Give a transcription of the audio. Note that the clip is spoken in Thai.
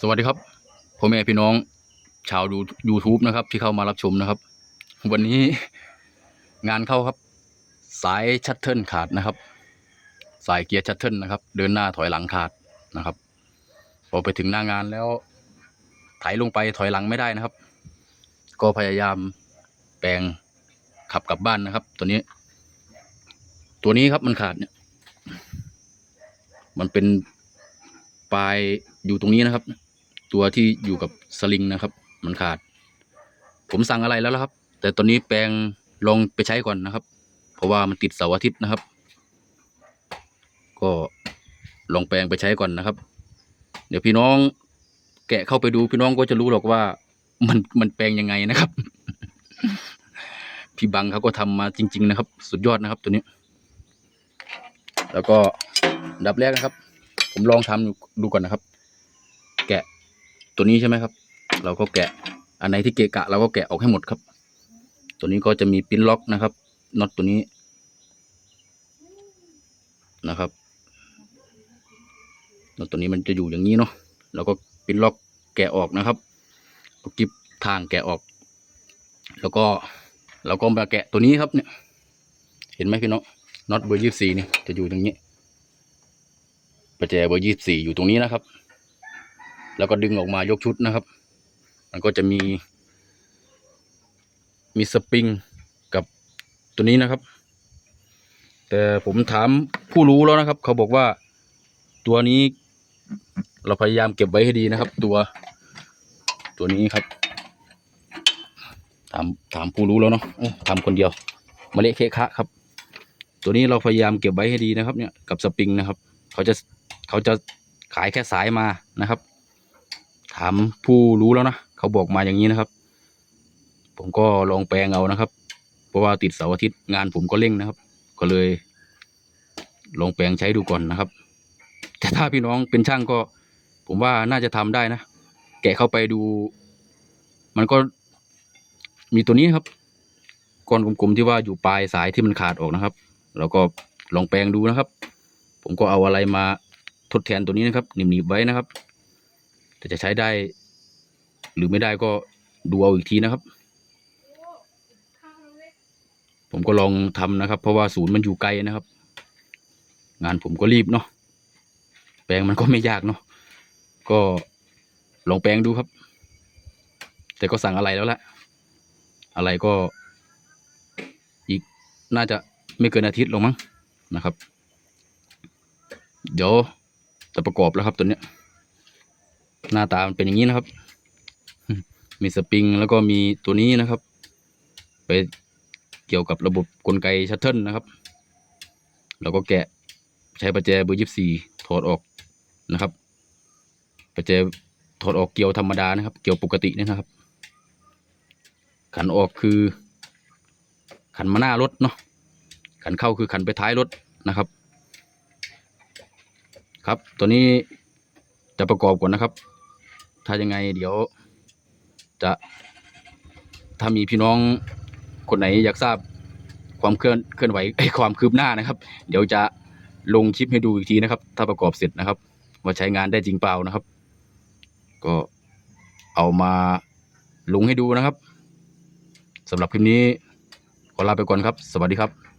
สวัสดีครับพ่อแม่พี่น้อง ชาวดู YouTube นะครับ ที่เข้ามารับชมนะครับ วันนี้งานเข้าครับ สายชัตเทิลขาดนะครับ สายเกียร์ชัตเทิลนะครับ เดินหน้าถอยหลังขาดนะครับพอไปถึงหน้างานแล้วไถลงไปถอยหลังไม่ได้นะครับ ก็พยายามแปลงขับกลับบ้านนะครับ ตัวนี้ ตัวนี้ครับมันขาดเนี่ย มันเป็นปลายอยู่ตรงนี้นะครับ ตัวที่อยู่กับสลิงนะครับ มันขาด ผมสั่งอะไรแล้วครับ แต่ตอนนี้แปลงลองไปใช้ก่อนนะครับ เพราะว่ามันติดเสาร์อาทิตย์นะครับ ก็ลองแปลงไปใช้ก่อนนะครับ เดี๋ยวพี่น้องแกะเข้าไปดูพี่น้องก็จะรู้หรอกว่ามันมันแปลงยังไงนะครับ พี่บังเขาก็ทำมาจริง ๆ นะครับ สุดยอดนะครับตัวนี้ แล้วก็ดับแรกนะครับ ผมลองทำดูก่อนนะครับ ตัวนี้ใช่ไหมครับ เราก็แกะอันไหนที่เกะกะเราก็แกะออกให้หมดครับ ตัวนี้ก็จะมีปิ้นล็อกนะครับน็อตตัวนี้นะครับน็อตตัวนี้มันจะอยู่อย่างนี้เนาะเราก็ปิ้นล็อกแกะออกนะครับเอากิบทางแกะออก แล้วก็เราก็มาแกะตัวนี้ครับเนี่ย เห็นไหมพี่น้องน็อตเบอร์ยี่สี่นี่จะอยู่ตรงนี้ประแจเบอร์ยี่สี่อยู่ตรงนี้นะครับ แล้วก็ดึงออกมายกชุดนะครับ มันก็จะมี มีสปริงกับตัวนี้นะครับ แต่ผมถามผู้รู้แล้วนะครับ เขาบอกว่าตัวนี้เราพยายามเก็บไว้ให้ดีนะครับ ตัวตัวนี้ครับ ถามถามผู้รู้แล้วเนาะทำคนเดียวมาเละเคคะครับ ตัวนี้เราพยายามเก็บไว้ให้ดีนะครับ เนี่ยกับสปริงนะครับ เขาจะเขาจะขายแค่สายมานะครับ ถามผู้รู้แล้วนะเขาบอกมาอย่างนี้นะครับ ผมก็ลองแปลงเอานะครับ เพราะว่าติดเสาร์อาทิตย์งานผมก็เร่งนะครับ ก็เลย ลองแปลงใช้ดูก่อนนะครับ แต่ถ้าพี่น้องเป็นช่างก็ ผมว่าน่าจะทำได้นะแกะเข้าไปดู มันก็มีตัวนี้ครับก้อนกลมๆที่ว่าอยู่ปลายสายที่มันขาดออกนะครับ แล้วก็ลองแปลงดูนะครับ ผมก็เอาอะไรมาทดแทนตัวนี้นะครับหนีบๆไว้นะครับ แต่จะใช้ได้ หรือไม่ได้ก็ดูเอาอีกทีนะครับ ผมก็ลองทำนะครับ เพราะว่าศูนย์มันอยู่ไกลนะครับ งานผมก็รีบเนาะแปลงมันก็ไม่ยากเนาะก็ลองแปลงดูครับ แต่ก็สั่งอะไรแล้วแหละอะไรก็อีกน่าจะไม่เกินอาทิตย์หรอกมั้งนะครับ เดี๋ยวจะประกอบแล้วครับตัวเนี้ย หน้าตามันเป็นอย่างนี้นะครับ มีสปริงแล้วก็มีตัวนี้นะครับ ไปเกี่ยวกับระบบกลไกชัตเทิลนะครับแล้วก็แกะใช้ประแจเบอร์ยี่สี่ถอดออกนะครับ ประแจถอดออกเกี่ยวธรรมดานะครับ เกี่ยวปกตินี่นะครับ ขันออกคือ ขันมาหน้ารถเนาะขันเข้าคือขันไปท้ายรถนะครับ ครับตัวนี้จะประกอบก่อนนะครับ ถ้ายังไงเดี๋ยวจะถ้ามีพี่น้องคนไหนอยากทราบความเคลื่อนเคลื่อนไหวไอ้ความคืบหน้านะครับ เดี๋ยวจะลงคลิปให้ดูอีกทีนะครับ ถ้าประกอบเสร็จนะครับ ว่าใช้งานได้จริงเปล่านะครับ ก็เอามาลงให้ดูนะครับสำหรับคลิปนี้ขอลาไปก่อนครับ สวัสดีครับ